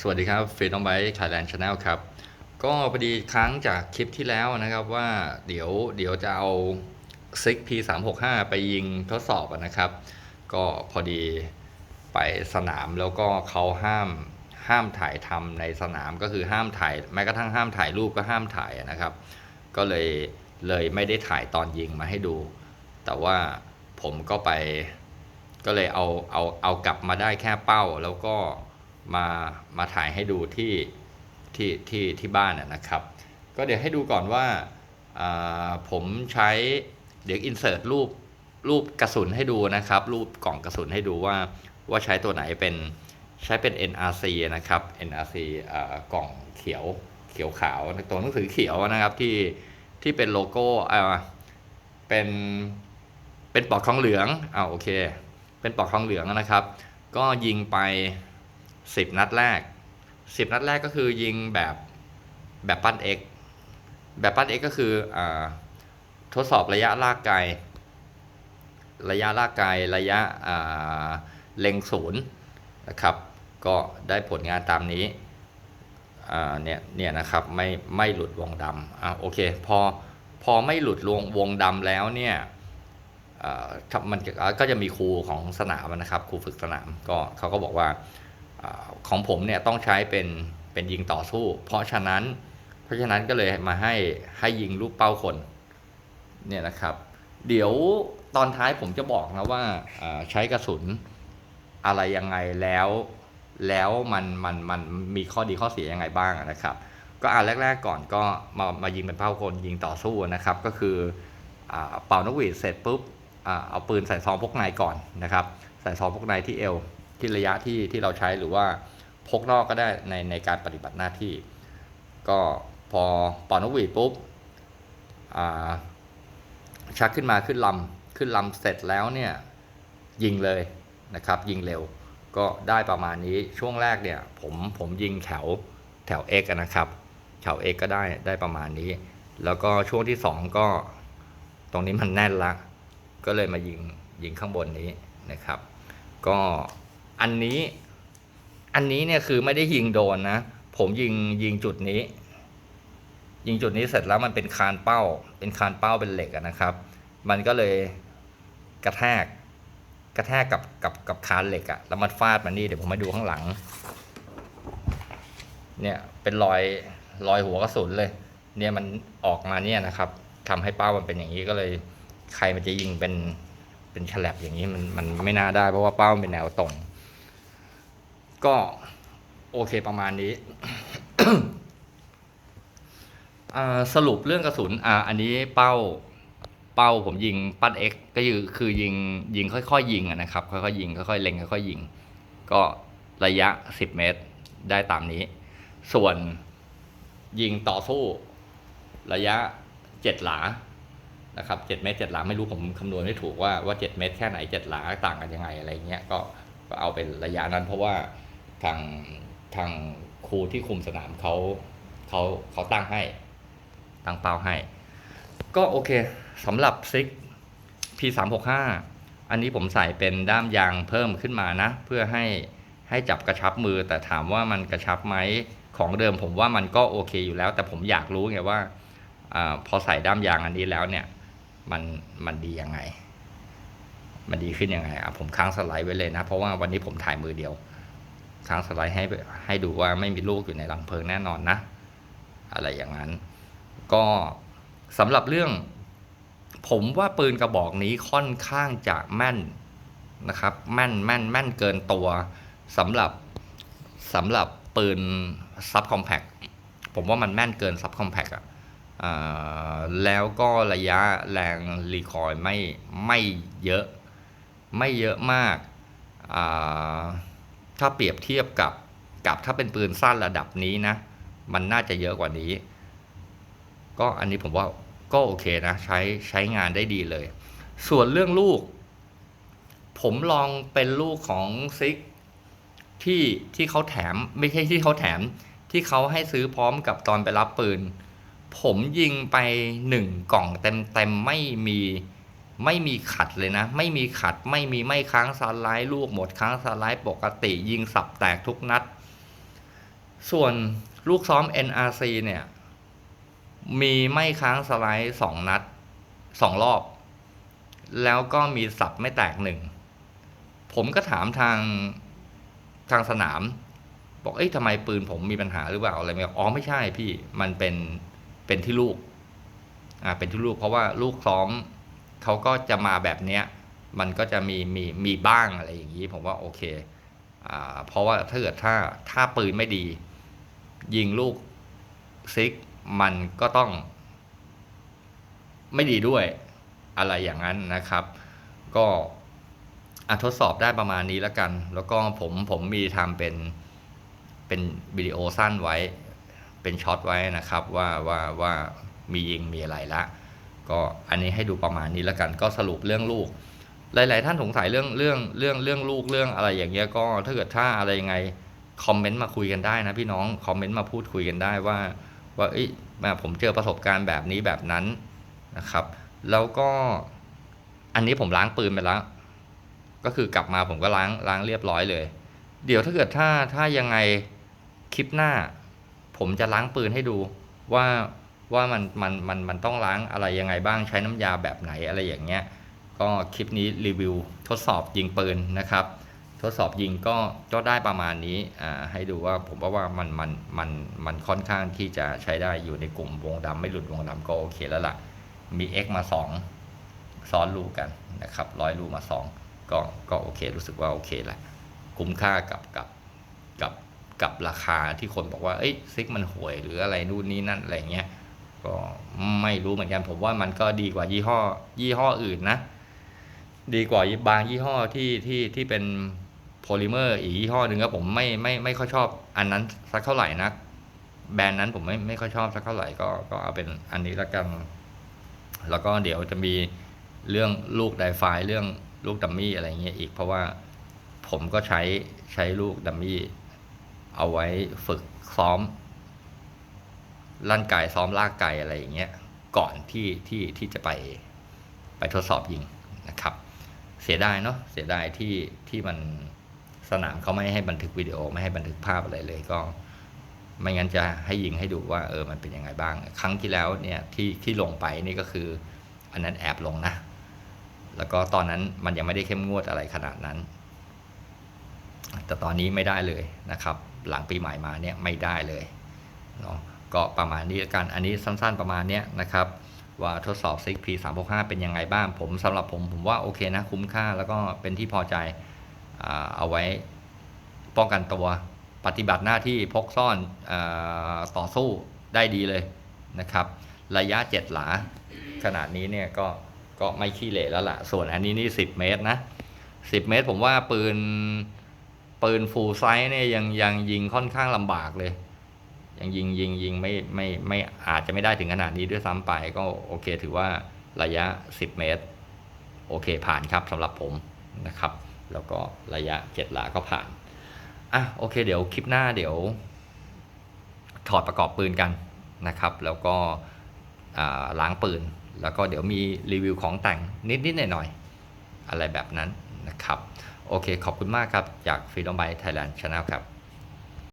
สวัสดีครับฟีน้องไบค์ไทยแลนด์ชาแนลครับ ก็พอดีครั้งจากคลิปที่แล้วนะครับว่าเดี๋ยวเดี๋ยวจะเอาซิก P365 ไปยิงทดสอบนะครับ ก็พอดีไปสนามแล้วก็เขาห้ามห้ามถ่ายทำในสนามก็คือห้ามถ่ายแม้กระทั่งห้ามถ่ายรูปก็ห้ามถ่ายนะครับ ก็เลยเลยไม่ได้ถ่ายตอนยิงมาให้ดู แต่ว่าผมก็ไปก็เลยเอาเอาเอากลับมาได้แค่เป้าแล้วก็ มามาถ่ายให้ดูที่ที่ที่ที่บ้านนะนะครับ ก็เดี๋ยวให้ดูก่อนว่าผมใช้เดี๋ยวอินเสิร์ตรูปรูปกระสุนให้ดูนะครับ รูปกล่องกระสุนให้ดูว่าว่าใช้ตัวไหนเป็นใช้เป็น NRC นะครับ NRC อ่ากล่องเขียวเขียวขาวตัวหนังสือเขียวนะครับที่ที่เป็นโลโก้เป็นเป็นปลอกทองเหลืองอ่าโอเค เป็นปลอกทองเหลืองนะครับ ก็ยิงไป 10 นัดแรก 10 นัดแรกก็คือยิงแบบแบบปั้น X แบบปั้น X ก็คืออาทดสอบระยะลากไกล ระยะลากไกลระยะอ่าเล็งศูนย์นะครับ ก็ได้ผลงานตามนี้อ่าเนี่ยเนี่ยนะครับไม่ไม่หลุดวงดำอ่าโอเคพอพอไม่หลุดวงวงดำแล้วเนี่ยอ่ามันก็จะมีครูของสนามนะครับครูฝึกสนามก็เขาก็บอกว่า ของผมเนี่ยต้องใช้เป็นเป็นยิงต่อสู้ เพราะฉะนั้นเพราะฉะนั้นก็เลยมาให้ให้ยิงลูกเป้าคนเนี่ยนะครับ เดี๋ยวตอนท้ายผมจะบอกนะว่าอ่าใช้กระสุนอะไรยังไงแล้วแล้วมันมันมันมีข้อดีข้อเสียยังไงบ้างนะครับ ก็อ่านแรก ๆก่อนก็มามายิงเป็นเป้าคนยิงต่อสู้นะครับ ก็คืออเป่านกหวีดเสร็จปุ๊บอเอาปืนใส่ซองพกในก่อนนะครับ ใส่ซองพกในที่เอว ที่ระยะที่ที่เราใช้หรือว่าพกนอกก็ได้ในในการปฏิบัติหน้าที่ ก็พอป่านกหวีดปุ๊บชักขึ้นมาขึ้นลำขึ้นลำเสร็จแล้วเนี่ยยิงเลยนะครับ ยิงเร็วก็ได้ประมาณนี้ช่วงแรกเนี่ยผมผมยิงแถวแถว X อะนะครับแถว X ก็ได้ได้ประมาณนี้ แล้วก็ช่วงที่สองก็ตรงนี้มันแน่นละ ก็เลยมายิงยิงข้างบนนี้นะครับ ก็ อันนี้ อันนี้เนี่ยคือไม่ได้ยิงโดนนะ ผมยิงยิงจุดนี้ ยิงจุดนี้เสร็จแล้วมันเป็นคานเป้า เป็นคานเป้าเป็นเหล็กนะครับ มันก็เลยกระแทก กระแทกกับกับกับคานเหล็กอะแล้วมันฟาดมานี่เดี๋ยวผมมาดูข้างหลัง เนี่ยเป็นรอยรอยหัวกระสุนเลย เนี่ยมันออกมาเนี่ยนะครับทำให้เป้ามันเป็นอย่างนี้ก็เลย ใครมันจะยิงเป็นเป็นฉลับอย่างนี้มันมันไม่น่าได้เพราะว่าเป้ามันเป็นแนวตรง ก็โอเคประมาณนี้สรุปเรื่องกระสุนอ่าอันนี้เป้าเป้าผมยิงปั้น X ก็คือคือยิงยิงค่อยๆยิงนะครับค่อยๆยิงค่อยๆเล็งค่อยๆยิง ก็ระยะ 10 เมตรได้ตามนี้ ส่วนยิงต่อสู้ ระยะ 7 หลานะครับเจ็ดเมตรเจ็ดหลาไม่รู้ผมคำนวณไม่ถูกว่าว่าเจ็ดเมตรแค่ไหนเจ็ดหลาต่างกันยังไงอะไรเงี้ยก็ก็เอาเป็นระยะนั้นเพราะว่า ทางทางครูที่คุมสนามเขาเขาเขาตั้งให้ ตั้งเป้าให้ ก็โอเคสำหรับซิก P365 อันนี้ผมใส่เป็นด้ามยางเพิ่มขึ้นมานะ เพื่อให้ให้จับกระชับมือ แต่ถามว่ามันกระชับไหมของเดิมผมว่ามันก็โอเคอยู่แล้ว แต่ผมอยากรู้ไงว่าอพอใส่ด้ามยางอันนี้แล้วเนี่ย มันมันดียังไง มันดีขึ้นยังไงอะผมค้างสไลด์ไว้เลยนะ เพราะว่าวันนี้ผมถ่ายมือเดียว ค้างสไลด์ให้ให้ดูว่าไม่มีลูกอยู่ในรังเพลิงแน่นอนนะ อะไรอย่างนั้น ก็สำหรับเรื่อง ผมว่าปืนกระบอกนี้ค่อนข้างจะแม่นนะครับ แม่นแม่นแม่นเกินตัวสำหรับสำหรับปืนซับคอมแพคผมว่ามันแม่นเกินซับคอมแพคอะอ่าแล้วก็ระยะแรงรีคอยไม่ไม่เยอะ ไม่เยอะมากอ่า ถ้าเปรียบเทียบกับกับถ้าเป็นปืนสั้นระดับนี้นะ มันน่าจะเยอะกว่านี้ ก็อันนี้ผมว่าก็โอเคนะ ใช้ใช้งานได้ดีเลย ส่วนเรื่องลูก ผมลองเป็นลูกของซิกที่ที่เขาแถมไม่ใช่ที่เขาแถมที่เขาให้ซื้อพร้อมกับตอนไปรับปืน ผมยิงไปหนึ่งกล่องเต็มเต็มๆไม่มี ไม่มีขัดเลยนะ ไม่มีขัดไม่มีไม่ค้างสไลด์ลูกหมดค้างสไลด์ปกติยิงสับแตกทุกนัด ส่วนลูกซ้อม NRC เนี่ย มีไม่ค้างสไลด์สองนัดสองรอบ แล้วก็มีสับไม่แตกหนึ่ง ผมก็ถามทางทางสนาม บอกเอ้ยทำไมปืนผมมีปัญหาหรือเปล่าอะไรไหมอ๋อไม่ใช่พี่มันเป็นเป็นที่ลูกอ่าเป็นที่ลูกเพราะว่าลูกซ้อม เขาก็จะมาแบบเนี้ยมันก็จะมีมีมีบ้างอะไรอย่างนี้ผมว่าโอเคอ่าเพราะว่าถ้าเกิดถ้าถ้าปืนไม่ดี ยิงลูกซิกมันก็ต้อง ไม่ดีด้วยอะไรอย่างนั้นนะครับ ก็อทดสอบได้ประมาณนี้แล้วกัน แล้วก็ผมผมมีทำเป็นเป็นวิดีโอสั้นไว้ เป็นช็อตไว้นะครับ ว่าว่าว่ามียิงมีอะไรละ ก็อันนี้ให้ดูประมาณนี้แล้วกันก็สรุปเรื่องลูก หลาย ๆ ท่านสงสัยเรื่องเรื่องเรื่องเรื่องลูกเรื่องอะไรอย่างเงี้ยก็ถ้าเกิดถ้าอะไรยังไงคอมเมนต์มาคุยกันได้นะพี่น้องคอมเมนต์มาพูดคุยกันได้ว่า ว่าเอ้ยแม่ผมเจอประสบการณ์แบบนี้แบบนั้นนะครับ แล้วก็อันนี้ผมล้างปืนไปแล้ว ก็คือกลับมาผมก็ล้างล้างเรียบร้อยเลย เดี๋ยวถ้าเกิดถ้าถ้ายังไงคลิปหน้า ผมจะล้างปืนให้ดูว่า ว่ามันมันมันมันต้องล้างอะไรยังไงบ้างใช้น้ำยาแบบไหนอะไรอย่างเงี้ย ก็คลิปนี้รีวิวทดสอบยิงปืนนะครับ ทดสอบยิงก็ก็ได้ประมาณนี้อ่าให้ดูว่าผมว่าว่ามันมันมันมันค่อนข้างที่จะใช้ได้อยู่ในกลุ่มวงดำไม่หลุดวงดำก็โอเคแล้วล่ะ มี X มา 2 ซ้อนรูกันนะครับร้อยรูมา 2 ก็ก็โอเครู้สึกว่าโอเคแหละคุ้มค่ากับกับกับกับราคาที่คนบอกว่าเอ้ยซิกมันห่วยหรืออะไรนู่นนี่นั่นอะไรเงี้ย ก็ไม่รู้เหมือนกัน ผมว่ามันก็ดีกว่ายี่ห้อ ยี่ห้ออื่นนะ ดีกว่าบางยี่ห้อที่ที่ที่เป็นโพลิเมอร์อีกยี่ห้อหนึ่งก็ผมไม่ไม่ไม่ค่อยชอบอันนั้นสักเท่าไหร่นะแบรนด์นั้นผมไม่ไม่ค่อยชอบสักเท่าไหร่ก็ก็เอาเป็นอันนี้ละกัน แล้วก็เดี๋ยวจะมีเรื่องลูกไดไฟเรื่องลูกดัมมี่อะไรเงี้ยอีก เพราะว่าผมก็ใช้ใช้ลูกดัมมี่เอาไว้ฝึกซ้อม ลั่นไก่ซ้อมลากไก่อะไรอย่างเงี้ยก่อนที่ที่ที่จะไปไปทดสอบยิงนะครับ เสียดายเนาะเสียดายที่ที่มันสนามเขาไม่ให้บันทึกวิดีโอไม่ให้บันทึกภาพอะไรเลยก็ไม่งั้นจะให้ยิงให้ดูว่าเออมันเป็นยังไงบ้าง ครั้งที่แล้วเนี่ยที่ที่ลงไปนี่ก็คืออันนั้นแอบลงนะ แล้วก็ตอนนั้นมันยังไม่ได้เข้มงวดอะไรขนาดนั้น แต่ตอนนี้ไม่ได้เลยนะครับ หลังปีใหม่มาเนี่ยไม่ได้เลยเนาะ ก็ประมาณนี้กันอันนี้สั้น ๆประมาณนี้นะครับว่าทดสอบซิก P365 เป็นยังไงบ้างผมสำหรับผมผมว่าโอเคนะคุ้มค่าแล้วก็เป็นที่พอใจเอาไว้ป้องกันตัวปฏิบัติหน้าที่พกซ่อนอต่อสู้ได้ดีเลยนะครับ ระยะ 7 หลา ขนาดนี้เนี่ยก็ก็ไม่ขี้เหร่แล้วล่ะ ส่วนอันนี้นี่ 10 เมตรนะ 10 เมตรผมว่าปืนปืนฟูลไซส์เนี่ยยังยังยิงค่อนข้างลำบากเลย ยังยิงยิงยิงไม่ไม่ไม่อาจจะไม่ได้ถึงขนาดนี้ด้วยซ้ำไปก็โอเค ถือว่าระยะ 10 เมตร โอเคผ่านครับสำหรับผมนะครับ แล้วก็ระยะ 7 หลาก็ผ่านอะโอเค เดี๋ยวคลิปหน้าเดี๋ยว ถอดประกอบปืนกันนะครับ แล้วก็ล้างปืน แล้วก็เดี๋ยวมีรีวิวของแต่งนิดๆหน่อยๆอะไรแบบนั้นนะครับ โอเคขอบคุณมากครับ จาก Freedom by Thailand Channel ครับ